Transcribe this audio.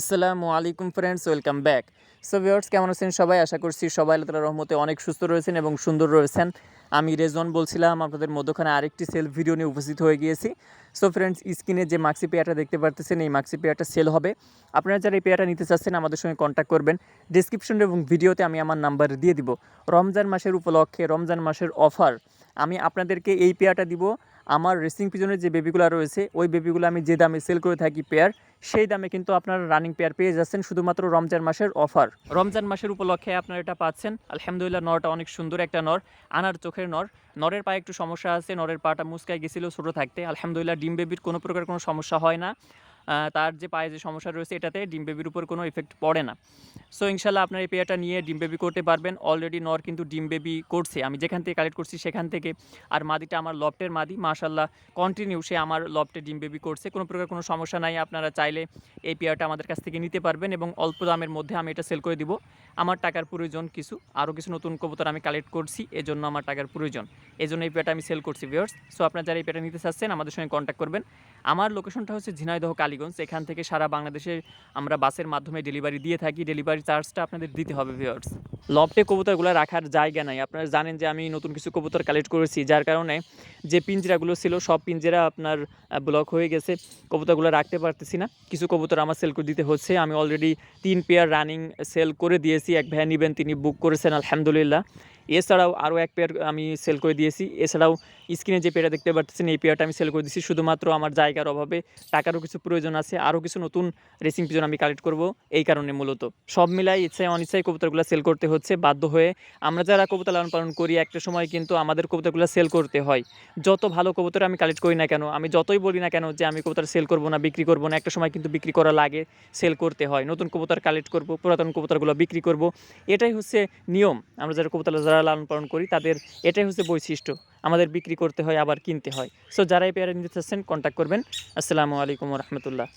আসসালামু আলাইকুম friends welcome back so viewers কেমন আছেন সবাই? আশা করছি সবাই আল্লাহ রহমতে অনেক সুস্থ রয়েছেন এবং সুন্দর রয়েছেন। আমি রেজন বলছিলাম, আপনাদের মধ্যখানে আরেকটি সেল ভিডিও নিয়ে উপস্থিত হয়ে গিয়েছি। সো ফ্রেন্ডস স্ক্রিনে যে মাক্সি পেয়ারটা দেখতে পারতেছেন, এই মাক্সি পেয়ারটা সেল হবে। আপনারা যারা এই পেয়ারটা নিতে চাচ্ছেন, আমাদের সঙ্গে কন্ট্যাক্ট করবেন। ডিসক্রিপশন এবং ভিডিওতে আমি আমার নাম্বার দিয়ে দিব। রমজান মাসের উপলক্ষে, রমজান মাসের অফার আমি আপনাদেরকে এই পেয়ারটা দিব। আমার রেসিং পিজনের যে বেবিগুলো রয়েছে, ওই বেবিগুলো আমি যে দামে সেল করে থাকি পেয়ার সেই দামে কিন্তু আপনারা রানিং পেয়ার পেয়ে যাচ্ছেন শুধুমাত্র রমজান মাসের অফার রমজান মাসের উপলক্ষে আপনারা এটা পাচ্ছেন। আলহামদুলিল্লাহ, নরটা অনেক সুন্দর একটা নর, আনার চোখের নর। নরের পায়ে একটু সমস্যা আছে, নরের পাটা মুসকায় গেছিল ছোটো থাকতে। আলহামদুলিল্লাহ, ডিম বেবির কোনো প্রকার কোনো সমস্যা হয় না। তার যে পায়ে যে সমস্যা রয়েছে এটাতে ডিম বেবির উপর কোনো ইফেক্ট পড়ে না। সো ইনশাল্লাহ আপনার এই পেয়ারটা নিয়ে ডিম বেবি করতে পারবেন। অলরেডি নর কিন্তু ডিম বেবি করছে। আমি যেখান থেকে কালেক্ট করছি সেখান থেকে। আর মাদিটা আমার লফটের মাদি। মাশাল্লাহ কন্টিনিউ সে আমার লফটে ডিম বেবি করছে। কোনো প্রকার কোনো সমস্যা নাই। আপনারা চাইলে এই পেয়ারটা আমাদের কাছ থেকে নিতে পারবেন এবং অল্প দামের মধ্যে আমি এটা সেল করে দিব। আমার টাকার প্রয়োজন কিছু। আরও কিছু নতুন কবুতর আমি কালেক্ট করছি। এজন্য আমার টাকার প্রয়োজন। এই জন্য এই পেয়ারটা আমি সেল করছি ভিউয়ার্স সো আপনারা যারা এই পেয়ারটা নিতে চাচ্ছেন, আমাদের সঙ্গে কন্ট্যাক্ট করবেন। আমার লোকেশনটা হচ্ছে ঝিনাইদহ কালীগঞ্জ এখান থেকে সারা বাংলাদেশে আমরা বাসের মাধ্যমে ডেলিভারি দিয়ে থাকি। ডেলিভারি চার্জটা আপনাদের দিতে হবে ভিউয়ার্স লফটে কবুতরগুলো রাখার জায়গা নাই। আপনারা জানেন যে আমি নতুন কিছু কবুতর কালেক্ট করেছি, যার কারণে যে পিঞ্জরাগুলো ছিল, সব পিঞ্জরা আপনার ব্লক হয়ে গেছে। কবুতরগুলো রাখতে পারতেছি না। কিছু কবুতর আমার সেল করে দিতে হচ্ছে। আমি অলরেডি তিন পেয়ার রানিং সেল করে দিয়েছি। এক ভাইয়া নেবেন তিনি বুক করেছেন, আলহামদুলিল্লাহ। এছাড়াও আরও এক পেয়ার আমি সেল করে দিয়েছি। এছাড়াও স্ক্রিনে যে পেয়ারটা দেখতে পাচ্ছেন এই পেয়ারটা আমি সেল করে দিয়েছি। শুধুমাত্র আমার জায়গার অভাবে টাকারও কিছু প্রয়োজন আছে। আরও কিছু নতুন রেসিং পিজন আমি কালেক্ট করব এই কারণে মূলত। সব মিলাই ইচ্ছায় অনিচ্ছায় কবুতরগুলো সেল করতে হচ্ছে, বাধ্য হয়ে। আমরা যারা কবুতর লালন পালন করি, একটা সময় কিন্তু আমাদের কবুতরগুলো সেল করতে হয়। যত ভালো কবুতর আমি কালেক্ট করি না কেন, আমি যতই বলি না কেন যে আমি কবুতর সেল করব না, বিক্রি করব না, একটা সময় কিন্তু বিক্রি করা লাগে সেল করতে হয়। নতুন কবুতর কালেক্ট করব, পুরাতন কবুতরগুলো বিক্রি করব। এটাই হচ্ছে নিয়ম। আমরা যারা কবুতর, যারা লালন পালন করি, তাদের এটাই হচ্ছে বৈশিষ্ট্য। আমাদের বিক্রি করতে হয়, আবার কিনতে হয়। সো যারা এই পেয়ারা নিতে চাচ্ছেন কন্ট্যাক্ট করবেন। আসসালামু আলাইকুম রহমতুল্লাহ।